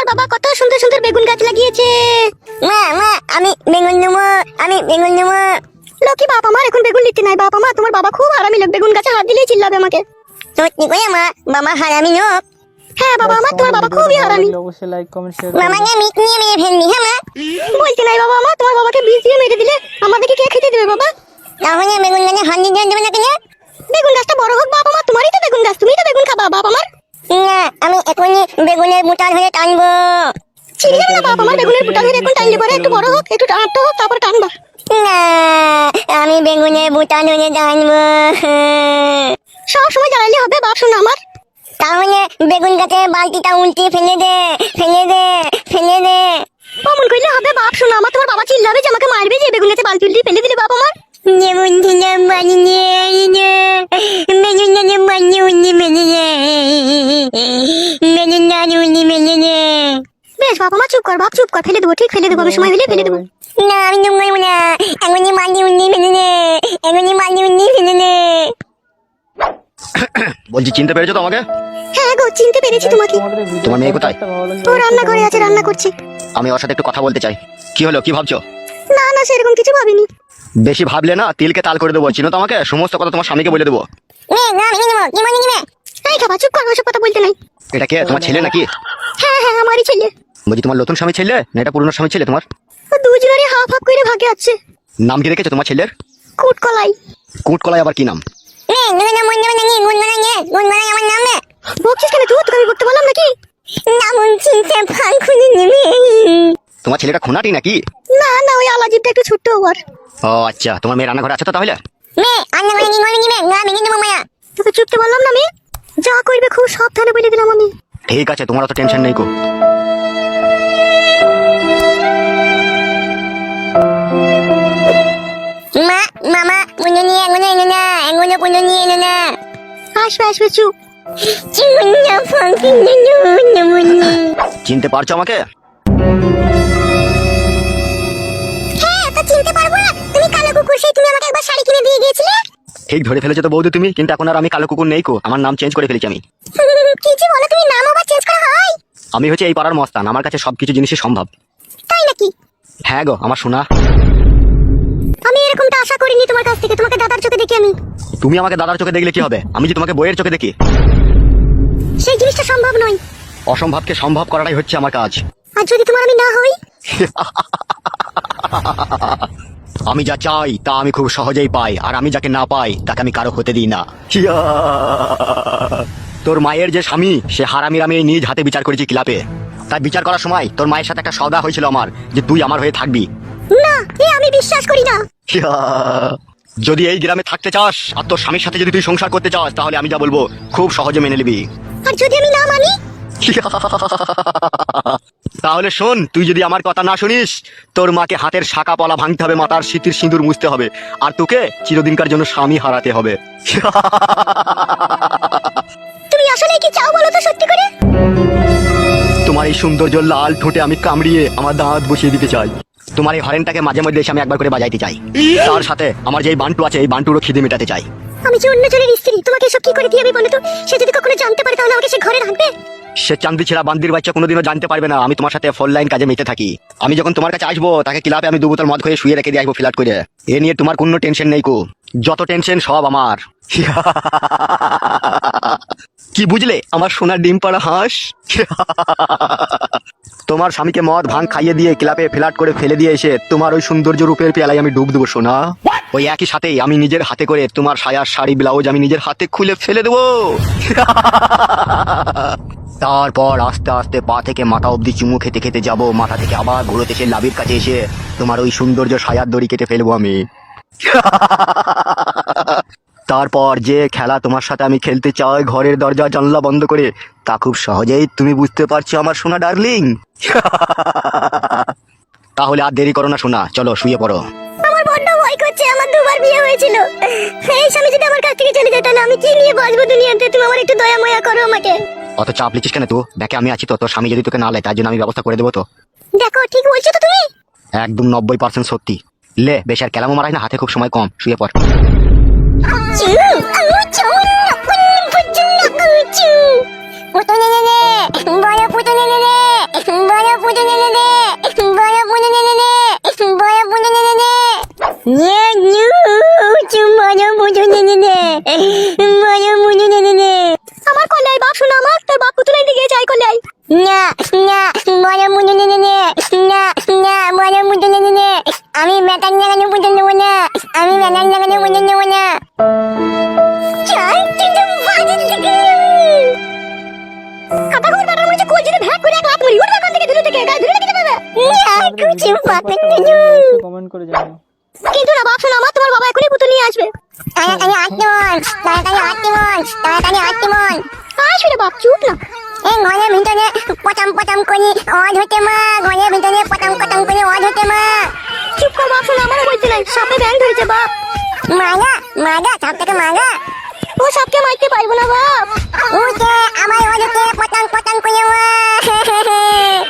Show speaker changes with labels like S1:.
S1: তোমার বাবা কত সুন্দর সুন্দর বেগুন গাছ লাগিয়েছে।
S2: মা মা আমি বেগুন নেব আমি বেগুন নেব।
S1: লোকি বাপ আমার এখন বেগুন নিতে নাই। বাপ আমার তোমার বাবা খুব আরামি লোক বেগুন গাছে হাত দিলেই চিল্লাবে আমাকে।
S2: সত্যি করে মা? বাবা হারামি নোক
S1: হ্যাঁ বাবা আমার তোমার বাবা খুবই হারামি।
S3: অবশ্যই লাইক কমেন্ট শেয়ার
S2: মামাকে মিট নিয়ে মেরে ফেলবি হ্যাঁ মা?
S1: বলতে নাই বাবা আমার তোমার বাবাকে বিষ দিয়ে মেরে দিলে আমাদেরকে কে খেতে দেবে বাবা?
S2: তাহলে বেগুন গাছে হাত দিয়ে দেবে না কেন?
S1: বেগুন গাছটা বড় হোক বাপ আমার তোমারই তো বেগুন গাছ তুমি তো বেগুন খাবা বাপ আমার
S2: না আমি এখনই বেগুনের বুটা হয়ে টানবো।
S1: ছিঁড়ে যাবে না বাপ আমার বেগুনের বুটা ধরে এখন টাইলে পরে একটু বড় হোক একটু টানতে হোক তারপর টানবা।
S2: না আমি বেগুনের বুটা হয়ে টানবো।
S1: সব সময় জ্বালালে হবে বাপ শোনো আমার।
S2: তাহলে বেগুন গাছে বালতিটা উল্টে ফেলে দে।
S4: বলছি চিনতে পেরেছ তো আমাকে
S1: হ্যাঁ গো চিনতে পেরেছি তোমাকে
S4: তোমার মেয়ে কোথায়?
S1: ও রান্নাঘরে আছে রান্না করছি
S4: আমি ওর সাথে একটু কথা বলতে চাই কি হলো কি ভাবছ
S1: না না সেরকম কিছু ভাবিনি
S4: বেশি ভাবলে না তিলকে তাল করে দেবো চিনো তো আমাকে সমস্ত কথা তোমার স্বামীকে বলে দেবো
S2: মানে
S1: খাবা চুপ কর ওসব কথা বলতে নাই
S4: এটা কে তোমার ছেলে নাকি
S1: হ্যাঁ হ্যাঁ আমারই ছেলে
S4: বলছি তোমার নতুন স্বামী ছেলে না এটা পুরনো স্বামী ছেলে তোমার
S1: দুজনেরই হাফ হাফ করে ভাগে আছে
S4: নাম কি রেখেছো তোমার ছেলের
S1: কুট কলাই
S4: কুট কলাই আবার কি নাম
S2: মন মানে মানে
S1: বকছিস কেন তুই তোকে আমি বকতে বললাম নাকি
S4: তোমার ছেলেটা খুনাটি নাকি
S1: না না ওই আলাজিবটা একটু ছোট্ট ওর
S4: ও আচ্ছা তোমার মেয়ে রান্নাঘরে আছে তো তাহলে
S2: মানে ভেঙে দেবো মায়া
S1: তোকে চুপতে বললাম না আমি যা করবে খুব সাবধানে বলে দিলাম আমি।
S4: ঠিক আছে তোমার অত টেনশন নেই কো
S2: মা মামা নিয়ে না নিয়ে না
S1: আসবে আসবে
S2: চিমুন্না ফাঁকি মুন্নি
S4: চিনতে পারছ আমাকে?
S2: হ্যাঁ তো চিনতে পারব না। তুমি কালো কুকুর সেই তুমি আমাকে একবার শাড়ি কিনে দিয়ে গিয়েছিলে?
S4: ঠিক ধরে ফেলেছো তো বৌদি তুমি কিন্তু এখন আর আমি কালো কুকুর নেই কো আমার নাম চেঞ্জ করে ফেলেছি আমি।
S2: কি যে বলো তুমি নাম আবার চেঞ্জ করা হয়?
S4: আমি হচ্ছে এই পাড়ার মস্তান আমার কাছে সবকিছু জিনিসই সম্ভব।
S2: তাই নাকি?
S4: হ্যাঁ গো আমার শোনা
S1: আমি এরকমটা আশা করিনি তোমার কাছ থেকে তোমাকে দাদার চোখে দেখি আমি।
S4: তুমি আমাকে দাদার চোখে দেখলে কি হবে? আমি যে তোমাকে বইয়ের চোখে দেখি।
S1: সেই জিনিসটা সম্ভব নয়।
S4: অসম্ভবকে সম্ভব করাটাই হচ্ছে আমার কাজ।
S1: আর যদি তোমার আমি না হই?
S4: আমি যা চাই তা আমি খুব সহজেই পাই আর আমি যাকে না পাই তাকে আমি কারও হতে দিই না। তোর মায়ের যে স্বামী সে হারামির আমি নিজ হাতে বিচার করেছি ক্লাবে তাই বিচার করার সময় তোর মায়ের সাথে একটা সদা হয়েছিল আমার যে তুই আমার হয়ে থাকবি।
S1: না এ আমি বিশ্বাস করি না।
S4: যদি এই গ্রামে থাকতে চাস আর তোর স্বামীর সাথে যদি তুই সংসার করতে চাস তাহলে আমি যা বলব খুব সহজে মেনে নিবি।
S1: আর যদি আমি না মানি?
S4: তাহলে শোন তুই যদি আমার কথা না শুনিস তোর মাকে হাতের শাখা পলা ভাঙতে হবে মাতার শীতের সিঁদুর মুছতে হবে আর তোকে চিরদিনকার জন্য স্বামী হারাতে হবে।
S1: তুমি আসলে কি চাও বলো তো সত্যি করে?
S4: তোমার এই সৌন্দর্য লাল ঠোঁটে আমি কামড়িয়ে আমার দাঁত বসিয়ে দিতে চাই। তোমার এই হরেনটাকে মাঝে মধ্যে এসে আমি একবার করে বাজাইতে চাই। তার সাথে আমার যে বান্টু আছে এই বান্টুরও খিদে মেটাতে চাই।
S1: আমি যে অন্য জনের স্ত্রী তোমাকে এসব কি করে দিয়ে আমি বলো তো? সে যদি কখনো জানতে পারে তাহলে আমাকে সে ঘরে রাখবে?
S4: সে চান্দি ছেড়া বান্দির বাচ্চা কোনোদিনও জানতে পারবে না। আমি তোমার সাথে ফোন লাইন কাজে মেতে থাকি। আমি যখন তোমার কাছে আসব, তাকে ক্লাবে আমি দুবোতল মদ খেয়ে শুয়ে রেখে দিয়ে আসব ফ্ল্যাট করে। এ নিয়ে তোমার কোনো টেনশন নেই কো। যত টেনশন সব আমার। কি বুঝলে? আমার সোনার ডিম পাড়া হাঁস। তোমার স্বামীকে মদ ভাঙ খাইয়ে দিয়ে ক্লাবে ফ্ল্যাট করে ফেলে দিয়ে এসে তোমার ওই সৌন্দর্য রূপের পেয়ালায় আমি ডুব দেবো সোনা। ওই একই সাথেই আমি নিজের হাতে করে তোমার সায়ার শাড়ি ব্লাউজ আমি নিজের হাতে খুলে ফেলে দেবো। তারপর আস্তে আস্তে পা থেকে মাথা অবধি চুমু খেতে খেতে যাব মাথা থেকে আবার ঘুরোতে এসে লাভির কাছে এসে তোমার ওই সৌন্দর্য সায়ার দড়ি কেটে ফেলব আমি। তারপর যে খেলা তোমার সাথে আমি খেলতে চাই ঘরের দরজা জানলা বন্ধ করে তা খুব সহজেই তুমি বুঝতে পারছ আমার সোনা ডার্লিং। তাহলে আর দেরি করো না সোনা চলো শুয়ে পড়ো।
S1: আমার বড্ড ভয় করছে আমার দুবার বিয়ে হয়েছিল। এই স্বামী যদি আমার কাছ থেকে চলে যায় তাহলে আমি কি নিয়ে বাঁচবো দুনিয়াতে? তুমি আমার একটু দয়া ময়া করো আমাকে।
S4: অত চাপ লিখিস কেন তো দেখে আমি আছি তো তোর স্বামী যদি তোকে না লেয় তার জন্য আমি ব্যবস্থা করে দেবো তো।
S1: দেখো ঠিক বলছো তো তুমি?
S4: একদম নব্বই পার্সেন্ট সত্যি। লে বেশ আর কেলামো মারাই না হাতে খুব সময় কম শুয়ে পড়।
S2: চু আমু চুন পুন পুচু নাকু চু পুতো নে নে নে বড় পুতো নে নে নে পুজো নেনে দে বড় পুজো নেনে দে বড় পুজো নেনে দে নে নু চু বড় পুজো নেনে দে বড় পুজো
S1: আমার তোমার বাবা এখনই পুতুল নিয়ে
S2: ঘরের ভিতরে পটাম পটাম করে অজ হতে মা ঘরের ভিতরে পটাম পটাম করে অজ মা।
S1: চুপ কর বাপ শোনো আমারও বলতে নাই। সাপে ব্যাং ধরেছে বাপ। ও সাপকে মারতে পারব না বাপ। ও যে আমার অজকে